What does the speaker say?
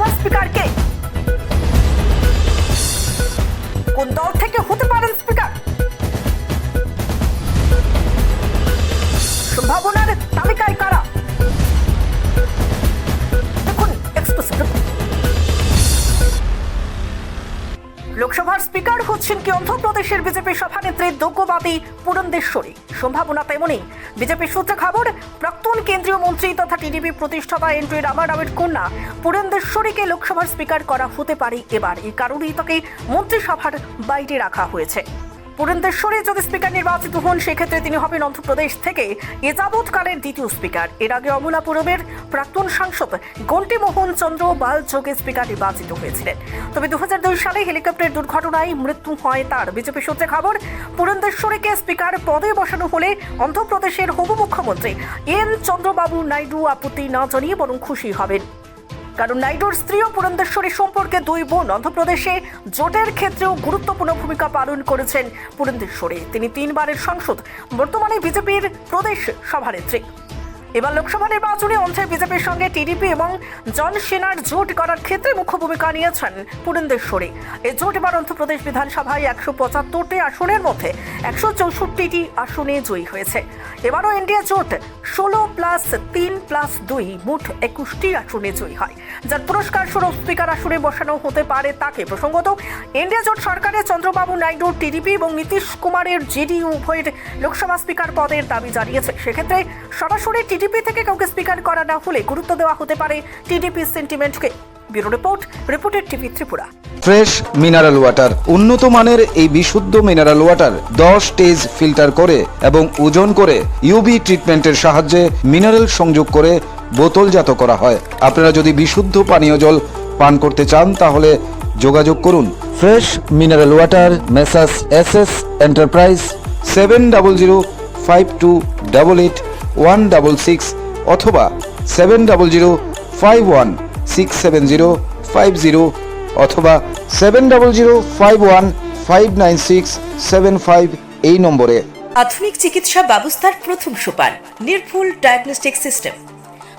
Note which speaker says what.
Speaker 1: লোকসভা স্পিকারকে। কোন দল থেকে হতে পারেন স্পিকার? লোকসভার স্পিকার হচ্ছেন কি অন্ধ্রপ্রদেশের বিজেপি সভানেত্রী দ্রব্যবাদী পুরন্দেশ্বরী। সম্ভাবনা তেমনই। বিজেপি সূত্রে খবর, প্রাক্তন কেন্দ্রীয় মন্ত্রী তথা টিডিপি প্রতিষ্ঠাতা এন টি রামারামের কন্যা পুরন্দেশ্বরীকে লোকসভার স্পিকার করা হতে পারে এবার। এই কারণেই তাকে মন্ত্রিসভার বাইরে রাখা হয়েছে। পুরন্দেশ্বরী যদি স্পিকার নির্বাচিত হন, সেক্ষেত্রে তিনি হবেন অন্ধ্রপ্রদেশ থেকে এ যাবৎকালের দ্বিতীয় স্পিকার এর আগে অমলাপুরমের প্রাক্তন সাংসদ গন্টি মোহন চন্দ্র বাল যোগে স্পিকার নির্বাচিত হয়েছিলেন। তবে দু হাজার দুই সালে হেলিকপ্টার দুর্ঘটনায় মৃত্যু হয় তার। বিজেপি সূত্রে খবর পুরন্দেশ্বরীকে স্পিকার পদে বসানো হলে অন্ধ্রপ্রদেশের হবু মুখ্যমন্ত্রী এন চন্দ্রবাবু নাইডু আপত্তি না জানিয়ে বরং খুশি হবেন। কারণ নাইডুর স্ত্রী ও পুরন্দেশ্বরী সম্পর্কে দুই বোন অন্ধ্রপ্রদেশে জোটের ক্ষেত্রেও গুরুত্বপূর্ণ ভূমিকা পালন করেছেন পুরন্দেশ্বরী তিনি তিনবারের সংসদ। বর্তমানে বিজেপির প্রদেশ সভানেত্রী। এবার লোকসভা নির্বাচনে অন্ধ্রের বিজেপির সঙ্গে টিডিপি এবং জনসেনার জোট করার ক্ষেত্রে মুখ্য ভূমিকা নিয়েছেন পুরন্দেশ্বরী এই জোট এবার অন্ধ্রপ্রদেশ বিধানসভায় একশো পঁচাত্তরটি আসনের মধ্যে একশো চৌষট্টিটি আসনে জয়ী হয়েছে। এবারও এনডিএ জোট ষোলো প্লাস তিন প্লাস দুই মোট একুশটি আসনে জয়ী হয়। যার পুরস্কার স্বরূপ স্পিকার আসনে বসানো হতে পারে তাকে। প্রসঙ্গত, এনডিএ জোট সরকারের চন্দ্রবাবু নাইডু, টিডিপি এবং নীতিশ কুমারের জেডিইউ উভয়ের লোকসভা স্পিকার পদের দাবি জানিয়েছে। সেক্ষেত্রে সরাসরি টিডিপি থেকে কাউকে স্পিকার করা না হলে গুরুত্ব দেওয়া হতে পারে TDP সেন্টিমেন্টকে। Bureau report reported TV Tripura.
Speaker 2: Fresh mineral water, উন্নত মানের এই বিশুদ্ধ মিনারেল ওয়াটার, দশ স্টেজ ফিল্টার করে এবং ওজন করে ইউবি ট্রিটমেন্টের সাহায্যে মিনারেল সংযোগ করে বোতলজাত করা হয়। আপনারা যদি বিশুদ্ধ পানীয় জল পান করতে চান, তাহলে যোগাযোগ করুন। Fresh mineral water, messrs S S enterprise, seven double zero, five two double eight one double six অথবা seven double zero five one six seven zero five zero অথবা seven double zero five one five nine six seven five এই নম্বরে।
Speaker 3: আধুনিক চিকিৎসা ব্যবস্থার প্রথম সোপান, নির্ভুল ডায়াগনস্টিক সিস্টেম।